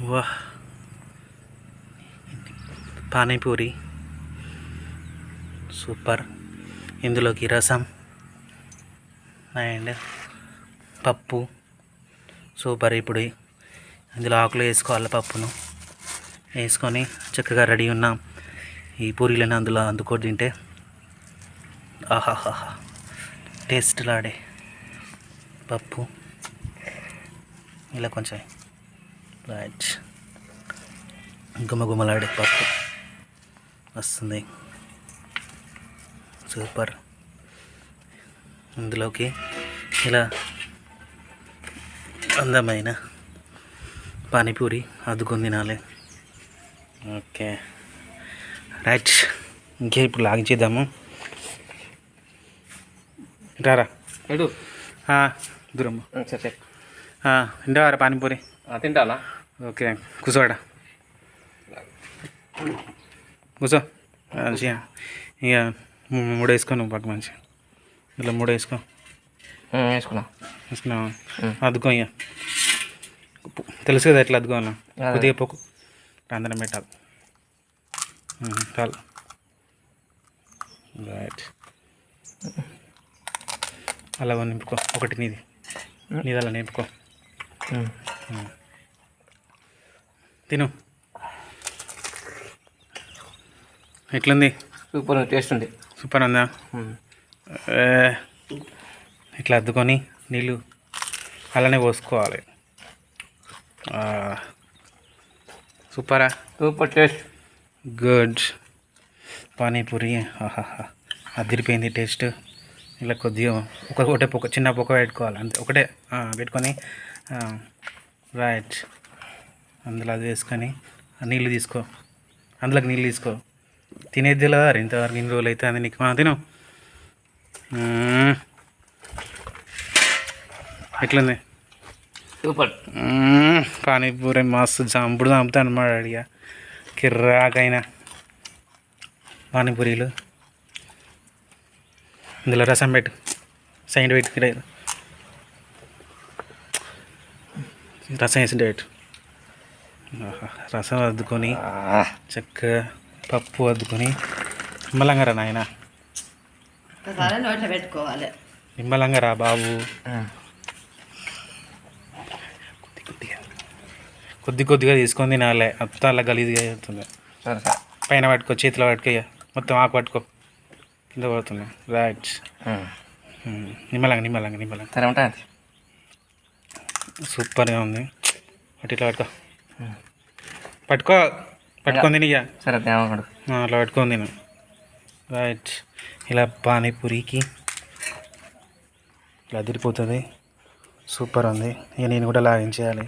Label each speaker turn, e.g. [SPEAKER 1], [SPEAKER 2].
[SPEAKER 1] వాహ్ పానీపూరి. సూపర్. ఇందులోకి రసం. అండ్ పప్పు. సూపర్ ఇప్పుడు. ఇందులో ఆకులు వేసుకోవాలి పప్పును. వేసుకొని చక్కగా రెడీ ఉన్న ఈ పూరీలను అందులో అందుకో తింటే ఆహాహా టేస్ట్ లాడే. పప్పు. ఇలా కొంచెం రైట్ గుమగుమలాడే పప్పు. వస్తుంది. సూపర్. ఇందులోకి ఇలా అందమైన పానీపూరి అద్దుకొని తినాలి. ఓకే. రైట్ ఇంకే ఇప్పుడు లాగించేద్దాము రారా?
[SPEAKER 2] ఎడు
[SPEAKER 1] దూరం
[SPEAKER 2] సరే.
[SPEAKER 1] తింటావారా పానీపూరి?
[SPEAKER 2] తింటాలా
[SPEAKER 1] ఓకే. కూర్చోడా కూర్చో మంచిగా. ఇక మూడు వేసుకో నువ్వు పక్క మంచి ఇలా మూడు వేసుకో.
[SPEAKER 2] వేసుకున్నా.
[SPEAKER 1] వేసుకున్నావా. అద్దుకో ఇక. తెలుసు కదా ఎట్లా అద్దుకోవాలా
[SPEAKER 2] అదే.
[SPEAKER 1] కొద్దిగా పోకు. అందరం పెట్టాలి. చాలు. రైట్ అలా నింపుకో. ఒకటి నీది. నీది అలా నింపుకో. తిను. ఎట్లుంది?
[SPEAKER 2] సూపర్ టేస్ట్ ఉంది.
[SPEAKER 1] సూపర్ ఉందా? ఇట్లా అద్దుకొని నీళ్ళు అలానే పోసుకోవాలి. సూపరా?
[SPEAKER 2] Super taste.
[SPEAKER 1] గుడ్. పానీపూరి ఆహాహా. అదిరిపోయింది టేస్ట్. ఇలా కొద్దిగా ఒక ఒకటే పొక్క చిన్న పొక్క పెట్టుకోవాలి. అంతే ఒకటే పెట్టుకొని రైట్. అందులో అది వేసుకొని నీళ్ళు తీసుకో. అందులోకి నీళ్ళు తీసుకో. తినేది తెలియదా ఇంతవరకు ఇన్ని రోజులు అయితే అది నీకు? ఆ, తిను. ఎట్లుంది?
[SPEAKER 2] సూపర్.
[SPEAKER 1] పానీపూరి మస్తు చంపుడు చంపుతాను మా అడిగా కిర్రాకైనా. పానీపూరీలు. ఇందులో రసం పెట్టు. సైడ్ పెట్టు రసం వేసి పెట్టు. రసం అద్దుకొని చక్కగా పప్పు అద్దుకొని నిమ్మలంగా రా నాయన.
[SPEAKER 3] పెట్టుకోవాలి.
[SPEAKER 1] నిమ్మలంగా రా బాబు. కొద్దిగా. కొద్ది కొద్దిగా తీసుకొని తినాలే. అంతా అలా గలీజ్గా అవుతుంది
[SPEAKER 2] సరే సరే.
[SPEAKER 1] పైన పట్టుకో చేతిలో పట్టుకో మొత్తం ఆకు పట్టుకో. కింద పడుతుంది. రైట్ నిమ్మలంగా నిమ్మలంగా నిమ్మలంగా.
[SPEAKER 2] సరే ఉంటాయి
[SPEAKER 1] సూపర్గా ఉంది. అటు ఇట్లా పట్టుకో. పట్టుకో పట్టుకొని తిని ఇక
[SPEAKER 2] సరే తేమడు
[SPEAKER 1] అట్లా పట్టుకొని తిను. రైట్. ఇలా పానీపూరికి ఇలా అదిరిపోతుంది. సూపర్ ఉంది. ఇక నేను కూడా లాగించేయాలి